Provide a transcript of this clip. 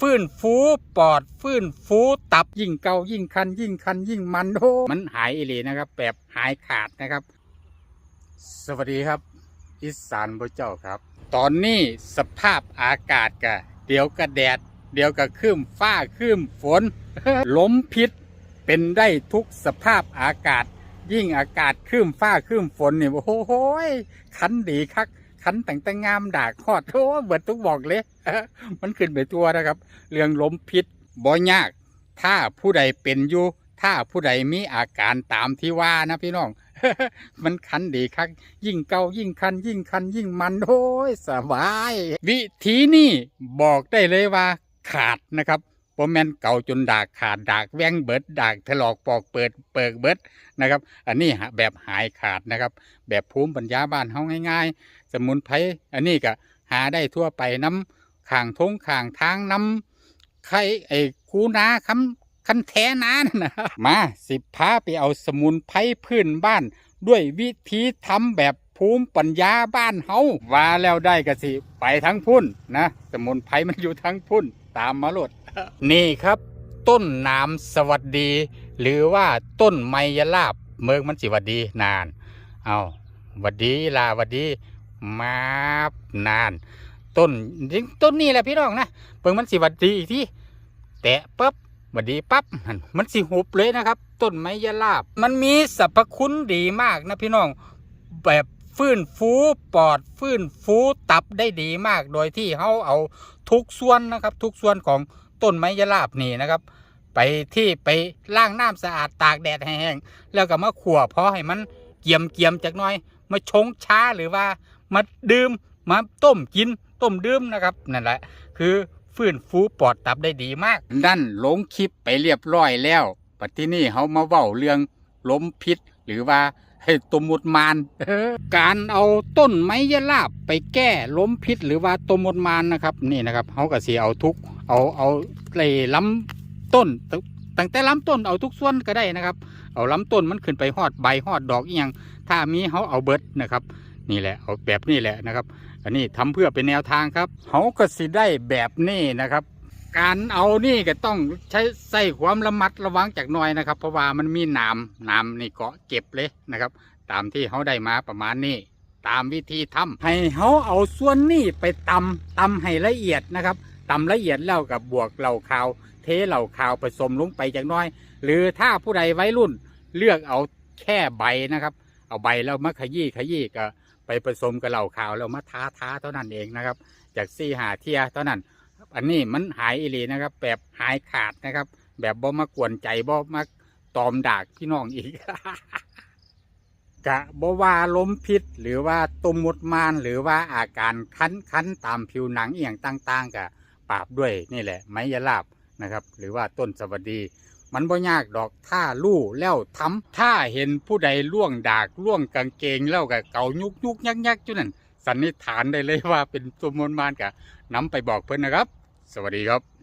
ฟื้นฟูปอด ฟื้นฟูตับยิ่งเกายิ่งคัน ยิ่งคัน ยิ่งมันโอ้มันหายอิเลนะครับ แบบหายขาดนะครับ สวัสดีครับ อิสานพระเจ้าครับ ตอนนี้สภาพอากาศกะเดี๋ยวกะแดด เดี๋ยวกะคืมฟ้าคืมฝนลมพิษเป็นได้ทุกสภาพอากาศ ยิ่งอากาศคืมฟ้าคืมฝนนี่โอ้โหยคันดีคัก คันแต่งแต่งงามดากคอดโอ้เบิดทุกบอกเลย มันขึ้นไปตัวนะครับ เรื่องล้มพิษบ่ยาก ถ้าผู้ใดเป็นอยู่ ถ้าผู้ใดมีอาการตามที่ว่านะพี่น้อง มันคันดีคักยิ่งเกายิ่งคัน ยิ่งคัน ยิ่งมันโอ้ยสบาย วิธีนี้บอกได้เลยว่าขาดนะครับ บ่แม่นเก่าจนดากขาดดากแว้งเบิดดากถลอกปอกเปิดเปิกเบิดนะครับ อันนี้แบบหายขาดนะครับ แบบภูมิปัญญาบ้านเฮาง่าย ๆ สมุนไพรอันนี้ก็หาได้ทั่วไปน้ำข้างทงข้างทางน้ำไข่ไอ้คูนาคำคันแท้นานนะมาสิพาไปเอาสมุนไพรพื้นบ้าน ด้วยวิธีทำแบบภูมิปัญญาบ้านเฮาว่าแล้วได้ก็สิ ไปทั้งพุ่นนะ สมุนไพรมันอยู่ทั้งพุ่นตามมาโลดนี่ครับ ต้นน้ำสวัสดี หรือว่าต้นไมยลาบเมืองมันสิวัดดีนาน เอาวัดดีลาวัดดีมาบนาน ต้นจริงต้นนี้แหละพี่น้องนะเบิ่งมันสิวัดดีอีกทีแตะปั๊บวัดดีปั๊บมันสิหุบเลยนะครับ ต้นไม้ยะลาบ มันมีสรรพคุณดีมากนะพี่น้องแบบ ฟื้นฟูปอดฟื้นฟูตับได้ดีมาก โดยที่เขาเอาทุกส่วนนะครับ ทุกส่วนของต้นไม้ยะลาบนี่นะครับ ไปที่ไปล้างน้ำสะอาดตากแดดแห้งแล้วก็มาขั่วพอให้มันเกียมเกียมจากน้อย มาชงช้าหรือว่ามาดื่มมาต้มกินต้มดื่มนะครับนั่นแหละ คือฟื้นฟูปอดตับได้ดีมาก นั่นลงคลิปไปเรียบร้อยแล้วปัจจุนี้เขามาเว้าเรื่องลมพิษ หรือว่าให้ตมมดมานการเอาต้นไม้ยะลาบไปแก้ล้มพิษหรือว่าตมมดมานนะครับ นี่นะครับเขาก็สีเอาทุกเอาเอาเลยล้ำต้นตั้งแต่ล้ำต้นเอาทุกส่วนก็ได้นะครับ เอาล้ำต้นมันขึ้นไปหอดใบหอดดอกอีหยังถ้ามีเขาเอาเบิดนะครับ นี่แหละเอาแบบนี้แหละนะครับ อันนี้ทำเพื่อเป็นแนวทางครับเขาก็สิได้แบบนี้นะครับ การเอานี่ก็ต้องใช้ใส่ความระมัดระวังจากหน่อยนะครับ เพราะว่ามันมีหนามหนามนี่เกาะเก็บเลยนะครับ ตามที่เขาได้มาประมาณนี้ ตามวิธีทำให้เขาเอาส่วนนี้ไปตำตำให้ละเอียดนะครับตำละเอียดแล้วกับบวกเหล่าขาว เทเหล่าขาวผสมลงไปจากน้อย หรือถ้าผู้ใดไว้รุ่นเลือกเอาแค่ใบนะครับ เอาใบแล้วมาขยี้ขยี้ก็ไปผสมกับเหล่าขาวแล้วมาท้าท้าเท่านั้นเองนะครับ จากซี่หาเทียเท่านั้น อันนี้มันหายอิลีนะครับ แบบหายขาดนะครับ แบบบ่มากวนใจบ่มาตอมดากพี่น้องอีก กะบ่ว่าล้มพิษ หรือว่าตุ่มมุดมานหรือว่าอาการคันคันตามผิวหนังเอียงต่าง ๆกะปราบด้วยนี่แหละ ไม้ยาลาบนะครับ หรือว่าต้นสวัสดี มันบ่ยากดอกถ้าลู่แล้วทำถ้าเห็นผู้ใดล่วงดากล่วงกางเกงแล้วกะเกายุกยุกยักยักจุนั่นสันนิษฐานได้เลยว่าเป็นตุ่มมุดมานกะนำไปบอกเพิ่นนะครับ สวัสดีครับ